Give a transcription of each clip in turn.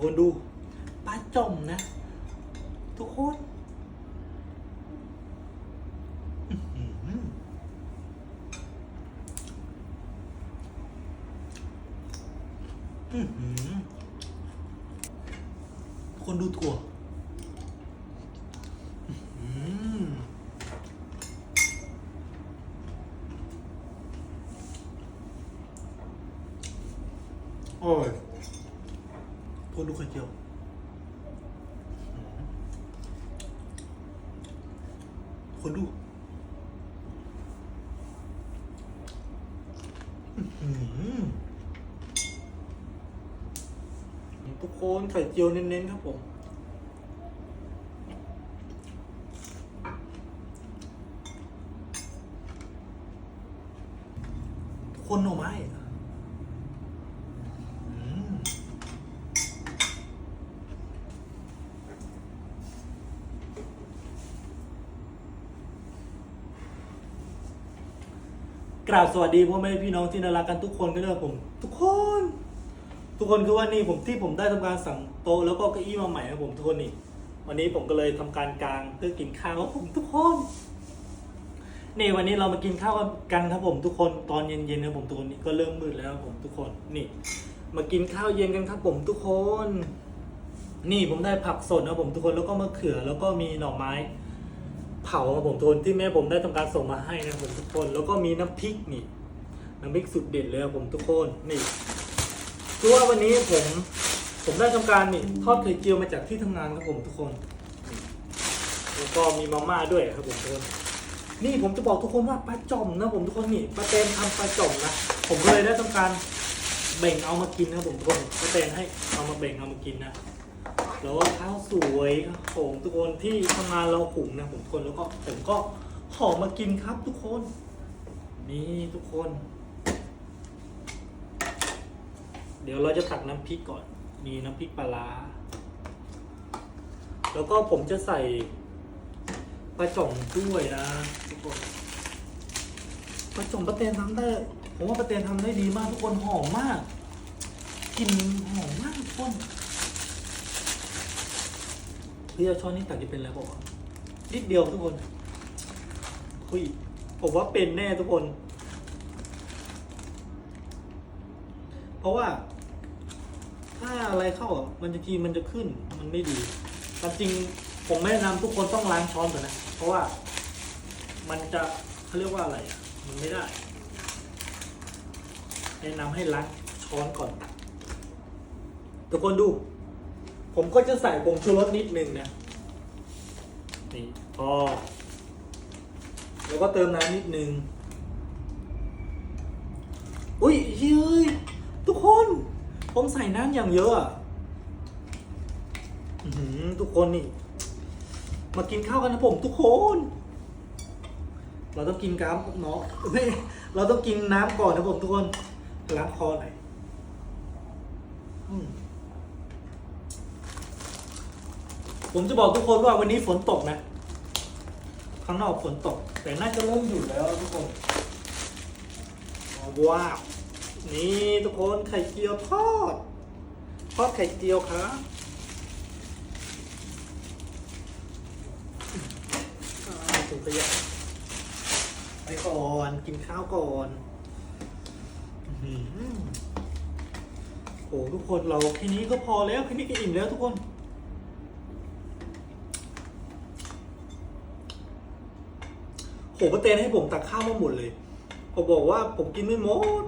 คนดูปลาจมนะ ทุกคนอื้อหืออื้อหือทุกคนดูถั่วอื้อหือโอ้ยทุกคนดูไข่เจียว คนดูทุกคนไข่เจียวเน้นๆครับผม ทุกคนหน่อไม้อืม กราบสวัสดีพ่อแม่พี่น้องที่น่ารักกันทุกคนก็ด้วยผม ทุกคน ทุกคนคือว่านี่ผมที่ผมได้ทำการสั่งโต๊ะแล้วก็เก้าอี้มาใหม่นะผมทุกคนนี่ วันนี้ผมก็เลยทำการกลางเพื่อกินข้าวครับผมทุกคนนี่วันนี้เรามากินข้าวกันครับผมทุกคนตอนเย็นๆนะผมทุกคนนี่ก็เริ่มมืดแล้วครับผมทุกคนนี่ มากินข้าวเย็นกันครับผมทุกคน นี่ผมได้ผักสดนะผมทุกคนแล้วก็มะเขือแล้วก็มีหน่อไม้ เผาครับผมทนที่แม่ผมได้ทำการส่งมาให้นะผมทุกคน แล้วก็มีน้ำพริกนี่น้ำพริกสุดเด็ดเลยครับผมทุกคนนี่คือว่าวันนี้ผมผมได้ทำการนี่ทอดไข่เจียวมาจากที่ทำงานครับผมทุกคน แล้วก็มีมาม่าด้วยครับผมทุกคนนี่ผมจะบอกทุกคนว่าปลาจ่อมนะผมทุกคนนี่ปลาเตนทำปลาจ่อมนะผมก็เลยได้ทำการแบ่งเอามากินนะผมทุกคนปลาเตนให้เอามาแบ่งเอามากินนะ แล้วข้าวสวยครับผมทุกคนที่ทำงานเราหุงนะผมทุกคนแล้วก็ผมก็ห่อมากินครับทุกคน นี่ทุกคน เดี๋ยวเราจะตักน้ำพริกก่อนมีน้ำพริกปลาร้าแล้วก็ผมจะใส่ปลาจ่องด้วยนะทุกคนปลาจ่องปลาเตนทำได้ผมว่าปลาเตนทำได้ดีมากทุกคนหอมมากกลิ่นหอมมากทุกคน พี่เอาช้อนนี้ตักจะเป็นอะไรบอกว่าวะนิดเดียวทุกคนคุยผมว่าเป็นแน่ทุกคน เพราะว่า ถ้าอะไรเข้าอะมันจะทีมันจะขึ้นมันไม่ดีความจริงผมแนะนำทุกคนต้องล้างช้อนก่อนนะ เพราะว่า มันจะเขาเรียกว่าอะไรอะมันไม่ได้แนะนำให้ล้างช้อนก่อนตักทุกคนดู ผมก็จะใส่ผงชูรสนิดนึงนะนี่พอแล้วก็เติมน้ำนิดนึง อุ้ยเฮ้ยทุกคน ผมใส่น้ำอย่างเยอะอะทุกคนนี่ มากินข้าวกันนะผมทุกคน เราต้องกินน้ำเนาะไม่เราต้องกินน้ำก่อนนะผมทุกคนล้างคอหน่อยอืม ผมจะบอกทุกคนว่าวันนี้ฝนตกนะ ข้างนอกฝนตก แต่น่าจะเริ่มหยุดแล้วทุกคน ว้าว นี่ทุกคนไข่เจียวทอด ทอดไข่เจียวครับอ่าถุงขยะไปก่อนกินข้าวก่อนอื้อหือโอ้ทุกคนเราแค่นี้ก็พอแล้วแค่นี้ก็อิ่มแล้วทุกคน โหป้าเตนให้ผมตักข้าวมาหมดเลย ผมบอกว่าผมกินไม่หมด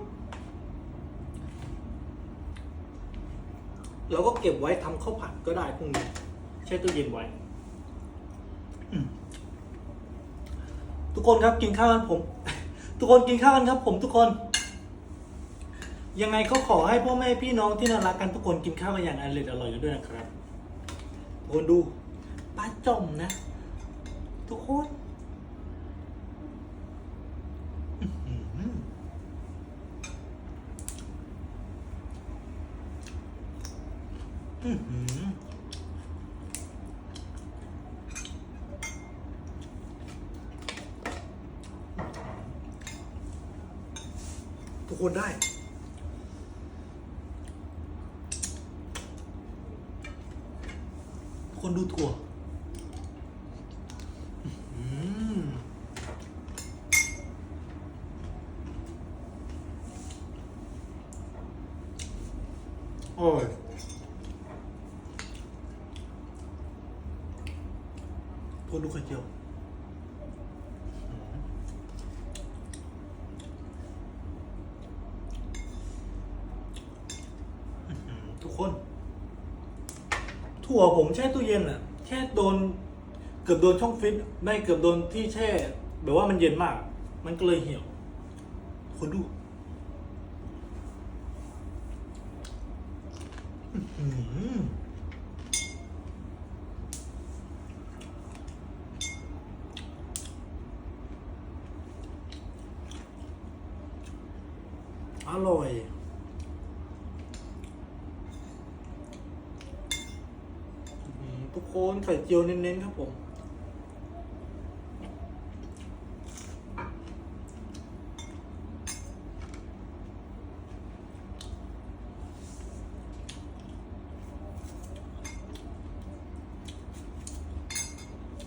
เราก็เก็บไว้ทำข้าวผัดก็ได้พรุ่งนี้แช่ตู้เย็นไว้ ทุกคนครับกินข้าวกันผม ทุกคนกินข้าวกันครับ ผมทุกคน ยังไงก็ขอให้พ่อแม่พี่น้องที่น่ารักกันทุกคนกินข้าวกันอย่างอร่อยอร่อยกันด้วยนะครับทุกคนดูปลาจอมนะ ทุกคน อื้อหืออื้อหือ ทุกคนได้คนดูถั่วอืมโอ้ย คนดูไข่เจียวทุกคน ถั่วผมแช่ตู้เย็นอะแค่โดน เกือบโดนช่องฟิตไม่เกือบโดนที่แช่ แบบว่ามันเย็นมาก มันก็เลยเหี่ยว คนดูอื้อหืออ ร่อย ทุกคนไข่เจียวเน้นๆครับผม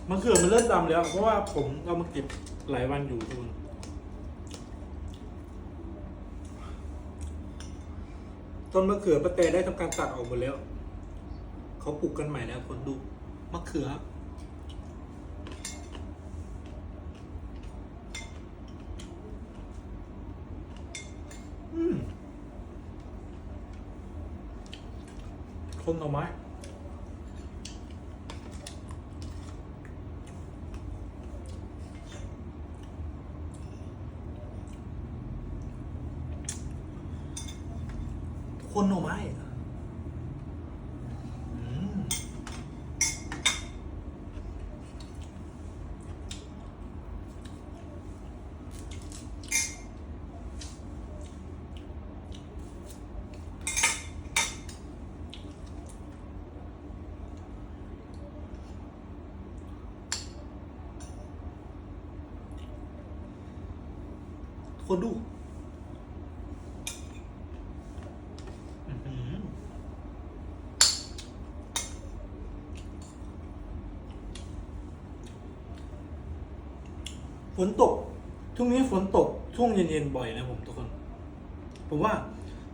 มะเขือมันเริ่มดำแล้ว เพราะว่าผมเอามาเก็บหลายวันอยู่ทุกคน ต้นมะเขือป้าแตได้ทำการตัดออกหมดแล้ว เขาปลูกกันใหม่แล้วคนดูมะเขือ อืมคนหน่อไม้ คนหน่อไม้อืม คนดูอื้อหือ ฝนตกช่วงนี้ฝนตกช่วงเย็นๆบ่อยนะผมทุกคน ผมว่า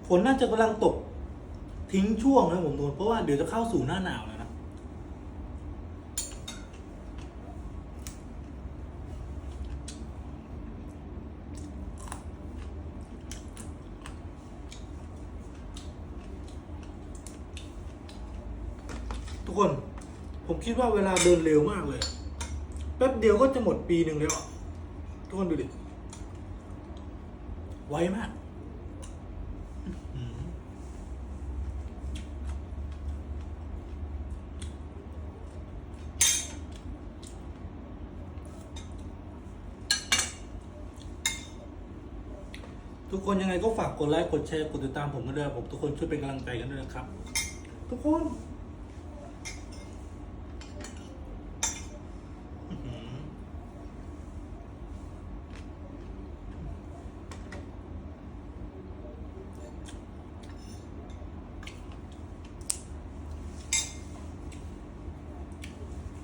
ฝนน่าจะกำลังตก ทิ้งช่วงนะผมทุกคนเพราะว่าเดี๋ยวจะเข้าสู่หน้าหนาวแล้วนะทุกคน ผมคิดว่าเวลาเดินเร็วมากเลย แป๊บเดียวก็จะหมดปีหนึ่งแล้ว ทุกคนดูดิ ไวมากทุกคนยังไงก็ฝากกดไลค์ กดแชร์ กดติดตามผมกันด้วยผมทุกคนช่วยเป็นกำลังใจกันด้วยนะครับ ทุกคน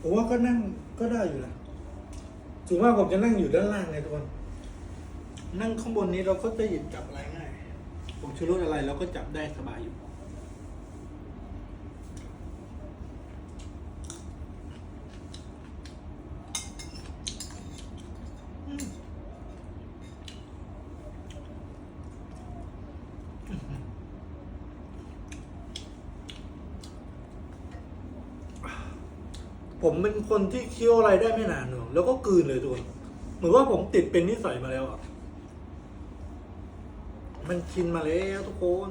ผมว่าก็นั่งก็ได้อยู่นะถึงว่าผมจะนั่งอยู่ด้านล่างไงทุกคนนั่งข้างบนนี้เราก็จะหยิบจับอะไรง่ายผมชูรสอะไรเราก็จับได้สบายอยู่ ผมเป็นคนที่เคี้ยวอะไรได้ไม่นานหนูแล้วก็กืนเลยทุกคนเหมือนว่าผมติดเป็นนิสัยมาแล้วอะ มันชินมาแล้วทุกคน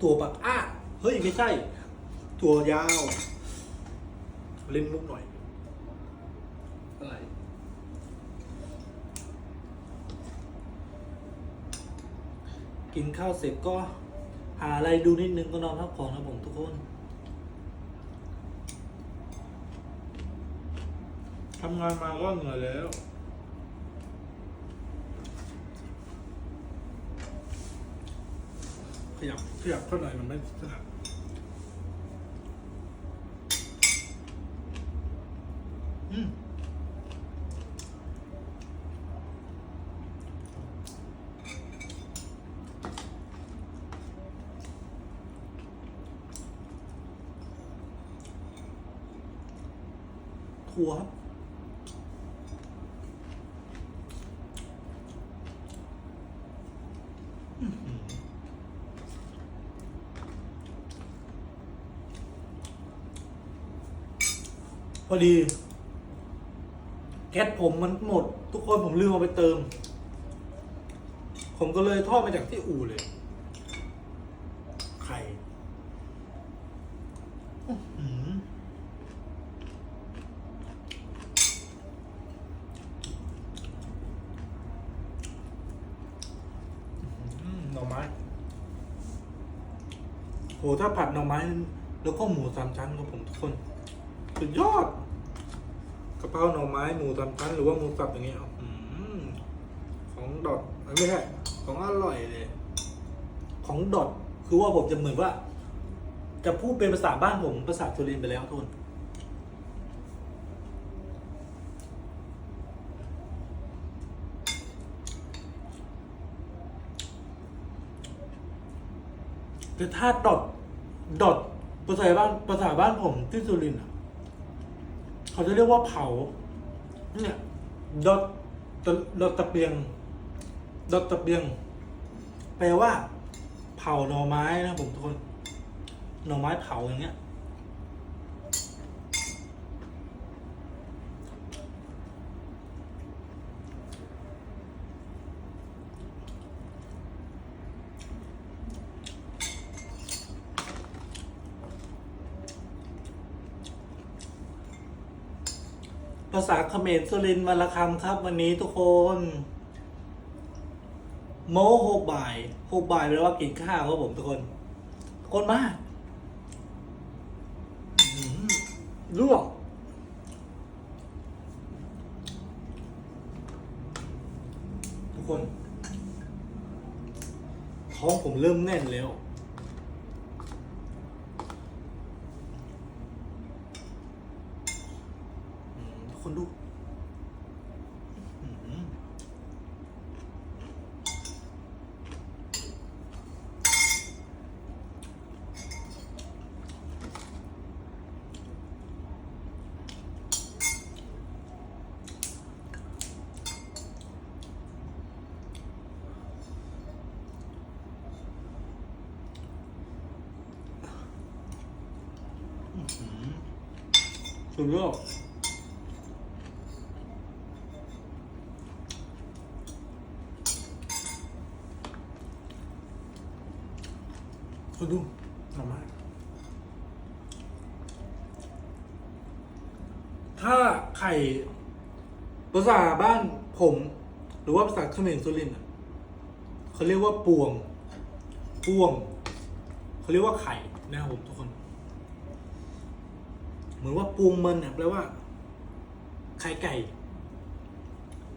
ถั่วปักอ้า เฮ้ย ไม่ใช่ถั่วยาว เล่นมุกหน่อย กินข้าวเสร็จก็หาอะไรดูนิดนึงก็นอนพักผ่อนนะผมทุกคนทำงานมาก็เหนื่อยแล้ว ขยับขยับเท่าไหร่มันไม่ถนัด ถั่วครับ พอดีแก๊สผมมันหมด ทุกคนผมลืมเอาไปเติม ผมก็เลยทอดมาจากที่อู่เลย ไข่อื้อหืออื้อหือหน่อไม้ โหถ้าผัดหน่อไม้ แล้วก็หมูสามชั้นของผมทุกคนสุดยอดกะเพราหน่อไม้หมูสามชั้น หรือว่าหมูสับอย่างเงี้ยของดอดไม่ใช่ของอร่อยเลย ของดอดคือว่าผมจะเหมือนว่า จะพูดเป็นภาษาบ้านผมภาษาสุรินไปแล้วทุกคน แต่ถ้าดอดดอดภาษาบ้านภาษาบ้านผมที่สุรินทร์เขาจะเรียกว่าเผา เนี่ยดอดตะดอดตะเปียงดอดตะเปียง แปลว่า เผาหน่อไม้นะผมทุกคน หน่อไม้เผาอย่างเงี้ย ภาษาเขมรสุรินทร์วันละคำครับ วันนี้ทุกคน โมโฮบายโฮบายแปลว่ากินข้าวครับผมทุกคนทุกคนมากลวกทุกคน ท้องผมเริ่มแน่นแล้ว อืมทุก คนดูอื้อหือสุดยอด คุณดูหน่อไม้ถ้าไข่ภาษาบ้านผม หรือว่าภาษาเขมรสุรินทร์อะเขาเรียกว่าปวง ปวง เขาเรียกว่าไข่นะครับผมทุกคน เหมือนว่าปวงมินเนี่ยแปลว่า ไข่ไก่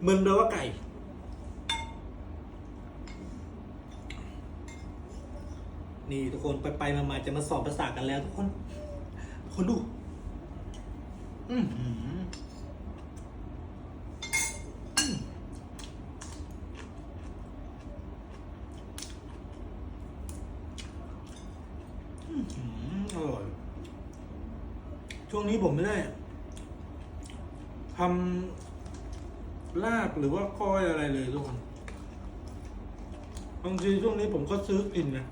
มินแปลว่าไก่ นี่ทุกคนไปไปมาจะมาสอบภาษากันแล้วทุกคน คนดู อืมอื้อหืออร่อย ช่วงนี้ผมไม่ได้ทำลาบหรือว่าก้อยอะไรเลยทุกคนบางทีช่วงนี้ผมก็ซื้อกินนะ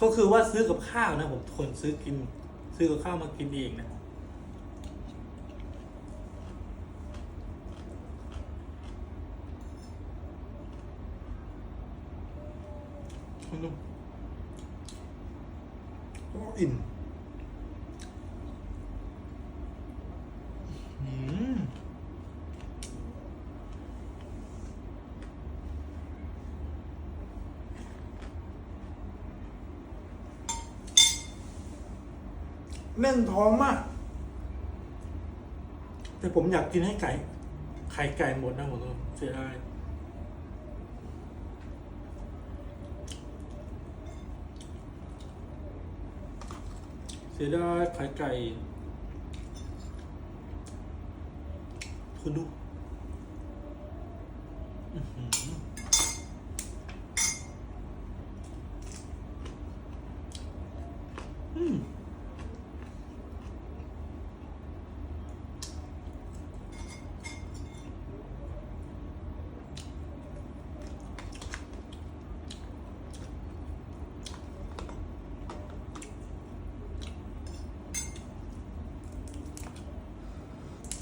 ก็คือว่าซื้อกับข้าวนะผมทนซื้อกิน ซื้อกับข้าวมากินเองนะอ้อิ่ม แน่นท้องมาก แต่ผมอยากกินให้ไก่ ไข่ไก่หมดนะผมเสียดายเสียดายไข่ไก่ คุณดู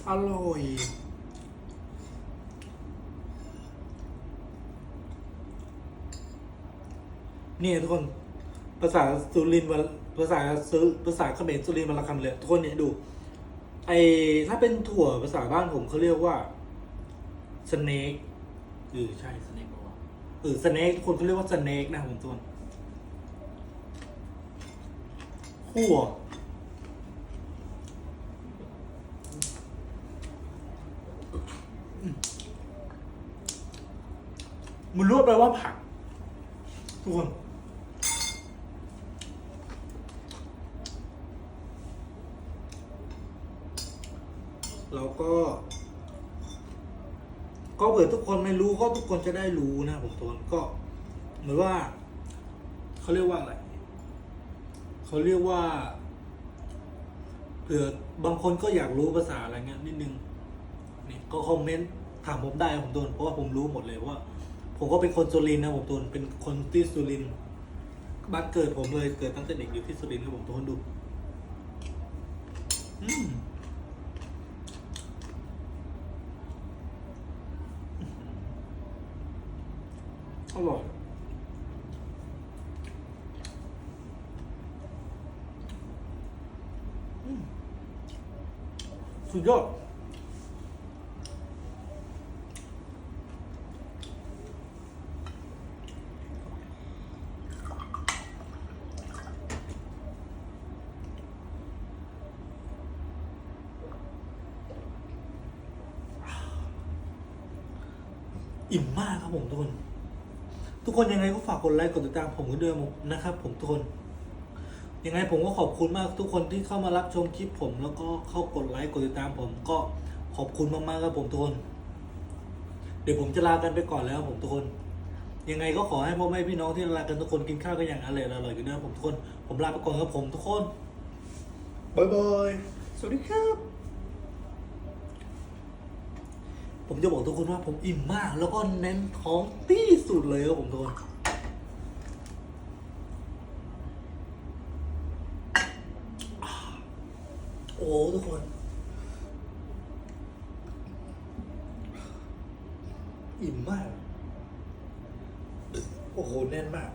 อร่อยเนี่ยทุกคนภาษาสุรินทร์วันภาษาซื้อภาษาเขมรสุรินทร์วันละคำเลยทุกคนเนี่ยดู ไอถ้าเป็นถั่วภาษาบ้านผมเขาเรียกว่าสเนกเออใช่สเนกบอกว่าเออสเนกทุกคนเขาเรียกว่าสเนกนะผมทุกคนขั่ว มันรู้แปว่าผัก ทุกคน แล้วก็ ก็เผื่อทุกคนไม่รู้ก็ทุกคนจะได้รู้นะผมทุกคนก็ เหมือนว่า เขาเรียกว่าอะไรเขาเรียกว่าเผื่อบางคนก็อยากรู้ภาษาอะไรเงี้ยนิดนึงนี่ก็คอมเมนต์ถามผมได้ผมโดนเพราะว่าผมรู้หมดเลยว่า ผมก็เป็นคนสุรินทร์นะผมโดนเป็นคนที่สุรินทร์บ้านเกิดผมเลยเกิดตั้งแต่เด็กอยู่ที่สุรินทร์ครับผมทุกคนดูอืมอร่อยอืมสุดยอด อิ่มมากครับผมทุกคน ทุกคนยังไงก็ฝากกดไลค์กดติดตามผมกันด้วยนะครับ ผมทุกคนยังไงผมก็ขอบคุณมากทุกคนที่เข้ามารับชมคลิปผม แล้วก็เข้ากดไลค์กดติดตามผมก็ขอบคุณมากๆครับผมทุกคน เดี๋ยวผมจะลากันไปก่อนแล้วครับผมทุกคน ยังไงก็ขอให้พ่อแม่พี่น้องที่รักกันทุกคนกินข้าวกันอย่างอร่อยอร่อยกันนะครับผมทุกคน ผมลาไปก่อนครับผมทุกคนบายบายสวัสดีครับ ผมจะบอกทุกคนว่าผมอิ่มมาก แล้วก็เน้นท้องที่สุดเลยครับผมทุกคนโอ้ทุกคน อิ่มมาก โอ้โห แน่นมาก